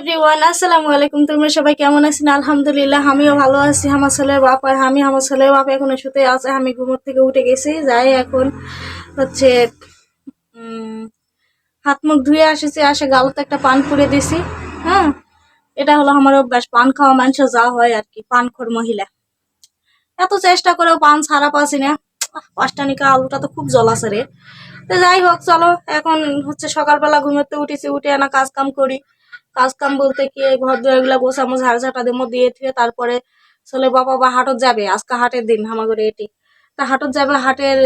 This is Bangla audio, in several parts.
এভরিওয়ান আসসালামু আলাইকুম। তোমরা সবাই কেমন আছেন? আলহামদুলিল্লাহ আমিও ভালো আছি। আমার ছেলের বাপ আর আমি আমার ছেলের বাপ এখন শুতে আছে। আমি ঘুমোর থেকে উঠে গেছি যাই এখন হচ্ছে হাত মুখ ধুয়ে আসেছি আসে গালতে একটা পান পুড়ে দিছি হ্যাঁ? এটা হলো আমার অভ্যাস পান খাওয়া মানুষের যা হয় আর কি পানখোর মহিলা। এত চেষ্টা করেও পান ছাড়া পাচ্ছি না। আহ, পাঁচটা নিকা আলুটা তো খুব জল রে। তো যাই হোক চলো এখন হচ্ছে সকালবেলা ঘুমোতে উঠেছি উঠে আনা কাজ কাম করি। কাজ কাম বলতে কি ঘর দুয়ারগুলা গোছামো ঝাড় ঝাঁটা দেবো দিয়ে থুয়ে তারপরে চলে বাবা বা হাটত যাবে। আজকে হাটের দিন আমাদের এটি। তা হাটত যাবে, হাটের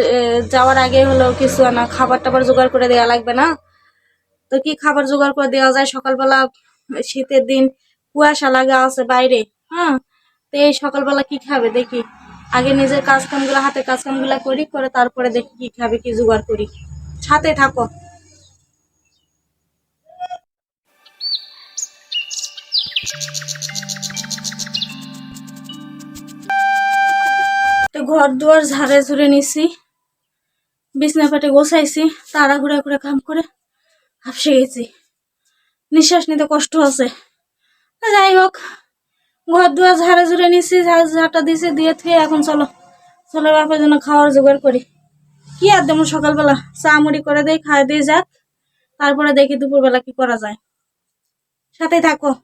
যাওয়ার আগে হলো কিছু না খাবার টাবার জোগাড় করে দেওয়া লাগবে না? তো কি খাবার জোগাড় করে দেওয়া যায়? সকালবেলা শীতের দিন কুয়াশা লাগা আছে বাইরে হ্যাঁ? তো এই সকালবেলা কি খাবে দেখি? আগে নিজের কাজ কামগুলো হাতে কাজ কামগুলো করি, করে তারপরে দেখি কি খাবে, কি জোগাড় করি। সাথে থাকো। ঘর দুয়ার ঝাড়ে ঝুড়ে নিছি। বিছনা পাটে গোছাইছি তাড়াহুড়া করে কাম করে হাফসে গেছি। নিঃশ্বাস নিতে কষ্ট আছে। যাই হোক, ঘর দুয়ার ঝাড়ে ঝুড়ে নিছি ঝাড় ঝাড়টা দিছি, দিয়ে থুয়ে এখন চলো। চলো বাপের জন্য খাওয়ার জোগাড় করি। কি আর দেবো সকালবেলা? চা মুড়ি করে দেই, খাই দিয়ে যাক। তারপরে দেখি দুপুরবেলা কি করা যায়। সাথে থাকো।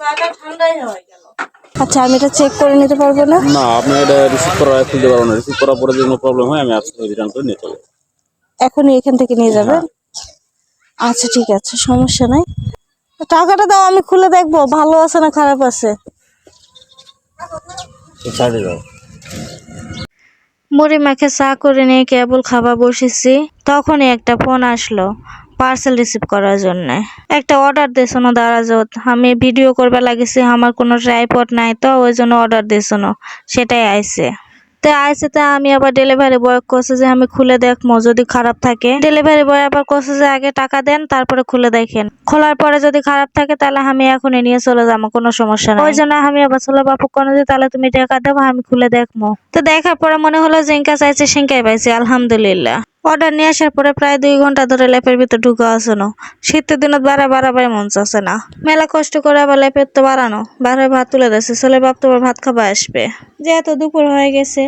চাটা ঠান্ডাই হয়ে গেল। আচ্ছা আমি এটা চেক করে নিতে পারব না? না আপনি এটা রিসিভ করার আগে খুলতে পারবেন না। রিসিভ করার পরে যদি কোনো প্রবলেম হয় আমি আজকে রিটার্ন করে নিয়ে এখনই এখান থেকে নিয়ে যাবেন? আচ্ছা ঠিক আছে সমস্যা নাই। টাকাটা দাও আমি খুলে দেখব। ভালো আছে না খারাপ আছে? সাইডে মুড়ি মাখে চা করে নিয়ে কেবল খাবার বসেছি তখনই একটা ফোন আসলো। পার্সেল রিসিভ করার জন্য। একটা অর্ডার দিয়েছিল দারাজত। আমি ভিডিও করবে লাগেছি আমার কোনো ট্রাইপড নাই তো ওই জন্য অর্ডার দিয়েছিল সেটাই আইছে। তো আইসে তে আমি আবার ডেলিভারি বয় করছে যে আমি খুলে দেখব যদি খারাপ থাকে। ডেলিভারি বয় আবার করছে যে আগে টাকা দেন তারপরে খুলে দেখেন। খোলার পরে যদি খারাপ থাকে তাহলে আমি এখনই নিয়ে চলে যাব কোনো সমস্যা নাই। ওই জন্য আমি আবার চলে বাপু কোনো যে তাহলে তুমি টাকা দেবো আমি খুলে দেখব তো দেখার পরে মনে হলো জিঙ্কা চাইছে সিঙ্কাই পাইছি আলহামদুলিল্লাহ। অর্ডার নিয়ে আসার পরে প্রায় দুই ঘণ্টা ধরে ল্যাপের ভিতর ঢুকে আছে না। শীতের দিনত বাড়া বাড়াবার মন চাচ্ছে না। মেলা কষ্ট করে আবার ল্যাপের তো বাড়ানো। হয়ে ভাত তুলে দিয়েছে ছেলে বাপ তো ভাত খাবা আসবে। যেহেতু দুপুর হয়ে গেছে,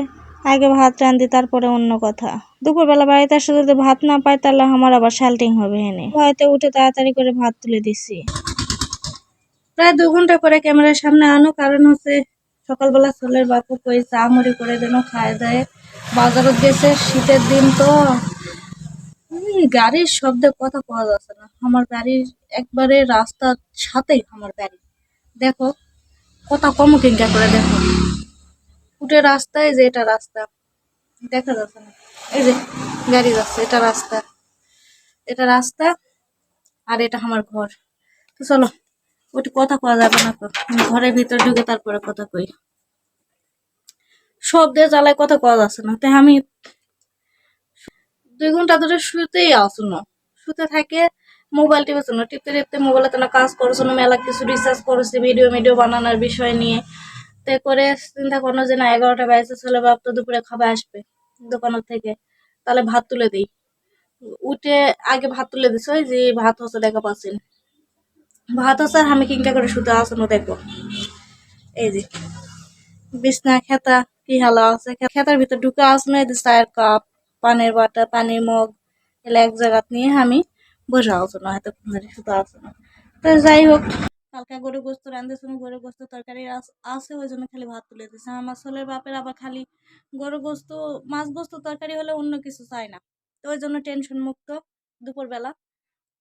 আগে ভাত রান্ধি তারপরে অন্য কথা। দুপুরবেলা বাড়িতে আসে যদি ভাত না পাই, তাহলে আমার আবার শাল্টিং হবে এনে। হয়তো উঠে তাড়াতাড়ি করে ভাত তুলে দিছি। প্রায় দু ঘণ্টা পরে ক্যামেরার সামনে আনো, কারণ হচ্ছে সকালবেলা ছেলের বাপু কই চা মুড়ি করে যেন খায় দেয়। বাজারত গেছে, শীতের দিন তো। গাড়ির শব্দে কথা পাওয়া যাচ্ছে না। আমার গাড়ির একবারে রাস্তার সাথেই আমার বাড়ি দেখো, কথা কম কিনকা করে দেখো। উঠে রাস্তায় যে এটা রাস্তা, দেখা যাচ্ছে না। এই যে গাড়ি যাচ্ছে, এটা রাস্তা। এটা রাস্তা আর এটা আমার ঘর। তো চলো ওটা কথা কওয়া যাবে না ঘরের ভিতরে ঢুকে তারপরে কথা কই। শব্দের জ্বালায় কথা কওয়া যাচ্ছে না। তাই আমি দুই ঘণ্টা ধরে শুতেই আসুন শুতে থাকে মোবাইল টিপে শুনো টিপতে টিপতে মোবাইলে তো না কাজ করছ না, মেলা কিছু রিসার্চ করেছি ভিডিও ভিডিও বানানোর বিষয় নিয়ে। তে করে চিন্তা করল যে না এগারোটা বাজে, ছেলে বাপ তো দুপুরে খাবার আসবে দোকানের থেকে। তাহলে ভাত তুলে দিই। উঠে আগে ভাত তুলে দিছ, ওই যে ভাত হচ্ছে দেখা পাচ্ছেন। ভাত আর আমি কিংটা করে শুতে আসনো দেখব। এই যে, বিছনা, খেতা, কি হালা আছে? খেতার ভিতর ঢুকে আসনো এই চায়ের কাপ, পানির বাটা, পানির মগ এগুলো এক জায়গাত নিয়ে আমি বসে আসনো হয়তো শুতে আসনো তো যাই হোক, কালকে গরু গোস্ত রান্ধেছিল গরু গোস্ত তরকারি আছে ওই জন্য খালি ভাত তুলে দিছে। আমার ছেলের বাপের আবার খালি গরু গোস্ত, মাছ গোস্ত তরকারি হলে অন্য কিছু চাই না। তো ওই জন্য টেনশন মুক্ত দুপুরবেলা।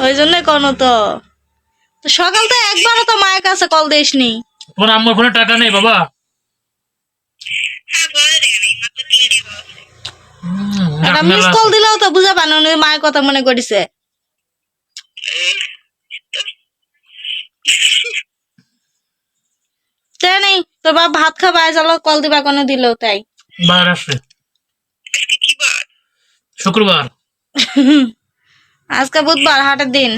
সময় বাপরে বাপ তো। তো সকাল তো একবারও তো মায়ের কাছে কল দিসনি। তোমার আম্মুর ফোনে টাকা নেই বাবা? হ্যাঁ একটা মিস কল দিলেও তো বুঝা পানো উনি মায়ের কথা মনে করিছে। তাই নেই তোর বাপ ভাত খাবা চলো কল দিবা কোনো দিলেও তাই। বার বার? শুক্রবার। আজকে বুধবার, হাটের দিন।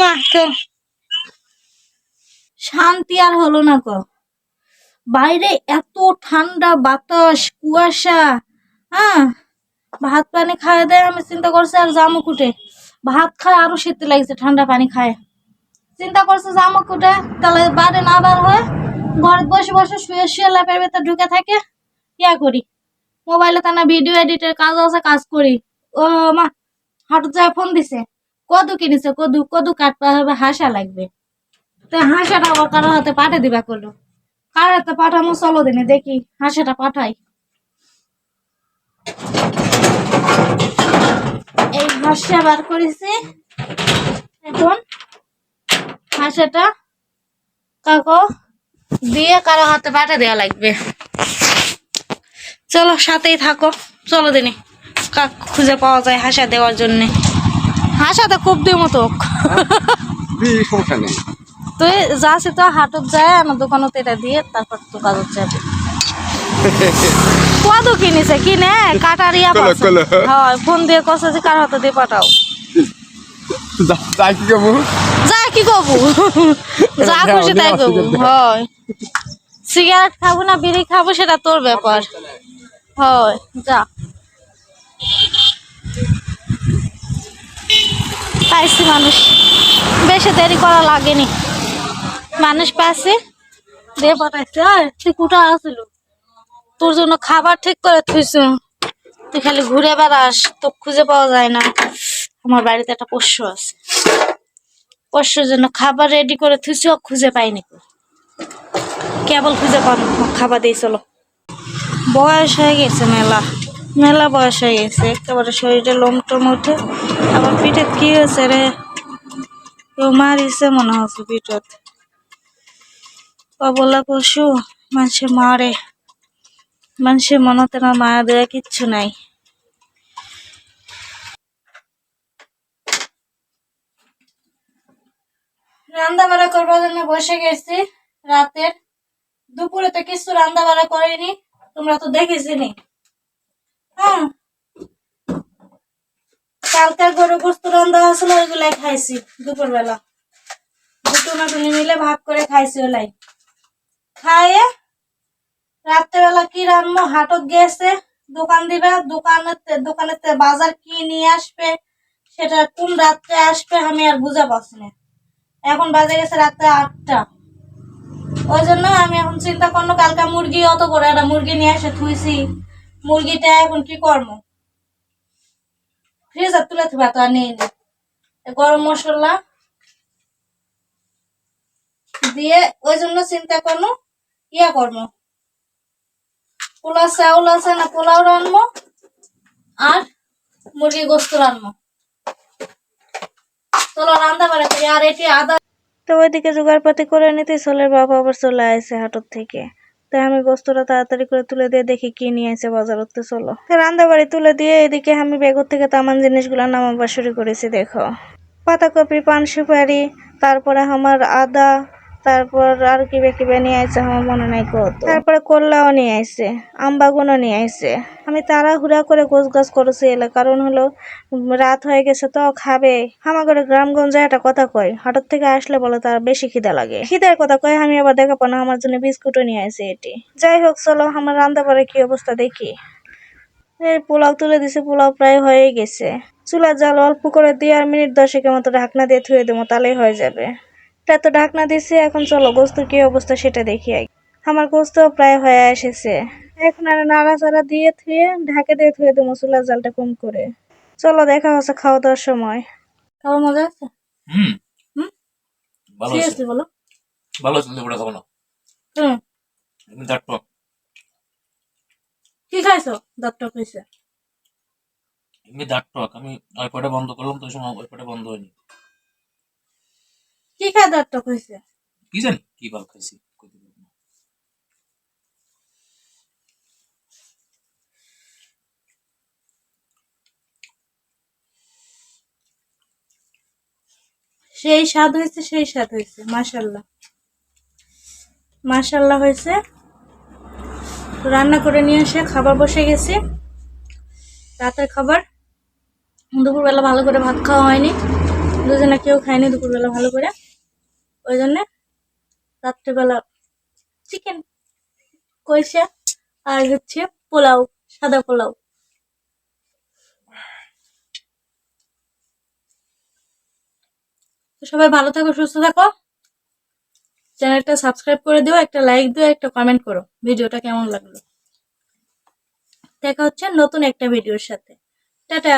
মা তো শান্তি আর হলো না কো। বাইরে এত ঠান্ডা বাতাস, কুয়াশা হ্যাঁ? ভাত পানি খায় দেয় আমি চিন্তা করছি আর জামু কুটে। ভাত খায় আরও শীত লাগছে, ঠান্ডা পানি খায়। চিন্তা করছে জামু কুটে, তাহলে বাইরে না বার হয় ঘরে বসে বসে শুয়ে শুয়ে ল্যাপের ভেতর ঢুকে থাকে। ইয়া করি। মোবাইলে তো না ভিডিও এডিটের কাজ আছে, কাজ করি। ও মা হাটু যায় ফোন দিছে। কদু কিনেছে, কদু কদু কাটতে হবে, হাসা লাগবে। তো হাসাটা আবার কারও হাতে পাঠে দিবা করল কার হাতে পাঠামো, চলো দিনে, দেখি হাসাটা পাঠাই। এই হাসা বার করেছি। এখন হাসাটা কাকো দিয়ে কারও হাতে পাঠে দেওয়া লাগবে। চলো, সাথেই থাকো। চলো দিনে। কাক খুঁজে পাওয়া যায় হাসা দেওয়ার জন্য। হাসা তো খুব দিও মতো সমস্যা নেই। তুই যাচ্ছি তো হাটত যায় আমার দোকানত এটা দিয়ে তারপর তো কাজত যাবে কত কিনেছে? কিনে? কাটারিয়া কলো, হয় ফোন দিয়ে কষে যে কার হাতে দিয়ে পাঠাও। তাই কি কেমন যা কি কবু যা খুশি তাই কবু হয়। সিগারেট খাব না বিড়ি খাব সেটা তোর ব্যাপার। হয় যা। পাইছি মানুষ। বেশি দেরি করা লাগেনি। মানুষ পাইছি। দিয়ে পাঠাইছে। "ওই, তুই কোথা আসিল তোর জন্য খাবার ঠিক করে থুইছু। তুই খালি ঘুরে বেড়াস তো খুঁজে পাওয়া যায় না। আমার বাড়িতে একটা পোষ্য আছে। পোষ্যর জন্য খাবার রেডি করে থুইছি খুঁজে পাইনি। কেবল খুঁজে পান খাবার দিয়ে চলো। বয়স হয়ে গেছে মেলা। মেলা বয়স হয়ে গেছে, একেবারে শরীরে লোম টোম উঠে আবার পিঠে কি হয়েছে রে? কেউ মারিছে মনে হচ্ছে পিঠত। অবলা পশু, মানুষে মারে। মানুষের মনতে না মায়া দেওয়া কিচ্ছু নাই। রান্না বাড়া করবার জন্য বসে গেছি রাতের। দুপুরে তো কিছু রান্না বাড়া করিনি, তোমরা তো দেখেছি নি হ্যাঁ। কালকের গরু গোস্ত রান্না আসলে ওইগুলাই খাইছি দুপুর বেলা দুটো না টুনি মিলে ভাগ করে খাইছি ওলাই। খাইয়ে রাত্রেবেলা কি রান্না হাটক গেছে দোকান দিবে, দোকানেতে দোকানেতে বাজার কি নিয়ে আসবে, সেটা কোন রাত্রে আসবে আমি আর বুঝা পাচ্ছি না। এখন বাজে গেছে রাত্রে আটটা। ওই জন্য আমি এখন চিন্তা করল কালকে মুরগি অত করে একটা মুরগি নিয়ে এসে থুইছি। মুরগিটা এখন কি করব? ফ্রিজার তুলে থুবা তো আর নেই। গরম মশলা দিয়ে ওই জন্য চিন্তা করল ইয়া করব। পোলা চাউল আছে না, পোলাও রানবো আর মুরগি গোস্ত রানবো চলো রান্না বাড়া করি, আর এটি আদা তো ওইদিকে জোগাড়পাতি করে নিতে সোলের বাবা আবার চলে আসে হাটর থেকে। তাই আমি বস্তুটা তাড়াতাড়ি করে তুলে দিয়ে দেখি কি নিয়ে এসে বাজার উঠতে চলো। রান্না বাড়ি তুলে দিয়ে এদিকে আমি বেগর থেকে তামান জিনিসগুলো নামাবার শুরু করেছি, দেখো। পাতাকপি পান সুপারি তারপরে আমার আদা তারপর আর কিবে কিবে নিয়ে আসছে আমার মনে নাই কত। তারপরে কল্লাও নিয়ে আসছে আমবাগুনও নিয়ে আসছে আমি তাড়াহুড়া করে গোছ গাছ করেছি এলে, কারণ হলো রাত হয়ে গেছে তো খাবে। আমাদের গ্রামগঞ্জে একটা কথা কয় হাটের থেকে আসলে বলে তার বেশি খিদা লাগে। খিদের কথা কয়, আমি আবার দেখা পানো আমার জন্য বিস্কুটও নিয়ে আসি এটি। যাই হোক, চলো আমার রান্না পরে কি অবস্থা দেখি। পোলাও তুলে দিছে, পোলাও প্রায় হয়ে গেছে। চুলার জাল অল্প করে দিয়ে আর মিনিট দশেকের মতো ঢাকনা দিয়ে ধুয়ে দেবো, তাহলেই হয়ে যাবে। তা তো ঢাকনা দিছে এখন চলো গোস্তের কি অবস্থা সেটা দেখি আমার গোস্ত প্রায় হয়ে এসেছে। এখন আর নাড়াচাড়া দিয়ে ধুয়ে ঢাকে দিয়ে ধুয়ে দেবো চুলার জালটা কম করে। চলো দেখা হচ্ছে খাওয়া দাওয়ার সময়। খাবার মজা আছে? হুম। হুম? ভালো আছে বলো? ভালো আছে লেবুটা খাব না। হুম। চাটবো কি খাইছো? দাঁতটা খাইছে? এমনি দাঁত টক আমি ওয়াইফাইটা বন্ধ করলাম তো ওই সময় ওয়াইফাইটা বন্ধ হয়নি। কি দাঁতটা হয়েছে কি জানি কি ভাব খাইছি। সেই স্বাদ হয়েছে সেই স্বাদ হয়েছে মাশাল্লাহ মাশাল্লাহ হয়েছে রান্না করে নিয়ে এসে খাবার বসে গেছি। রাতের খাবার। দুপুরবেলা ভালো করে ভাত খাওয়া হয়নি। দুজনে কেউ খায়নি দুপুরবেলা ভালো করে। ওই জন্যে রাত্রেবেলা চিকেন কইসা আর হচ্ছে পোলাও, সাদা পোলাও। তো সবাই ভালো থাকো, সুস্থ থাকো। চ্যানেলটা সাবস্ক্রাইব করে দিও, একটা লাইক দিও, একটা কমেন্ট করো, ভিডিওটা কেমন লাগল। দেখা হচ্ছে নতুন একটা ভিডিওর সাথে। টাটা!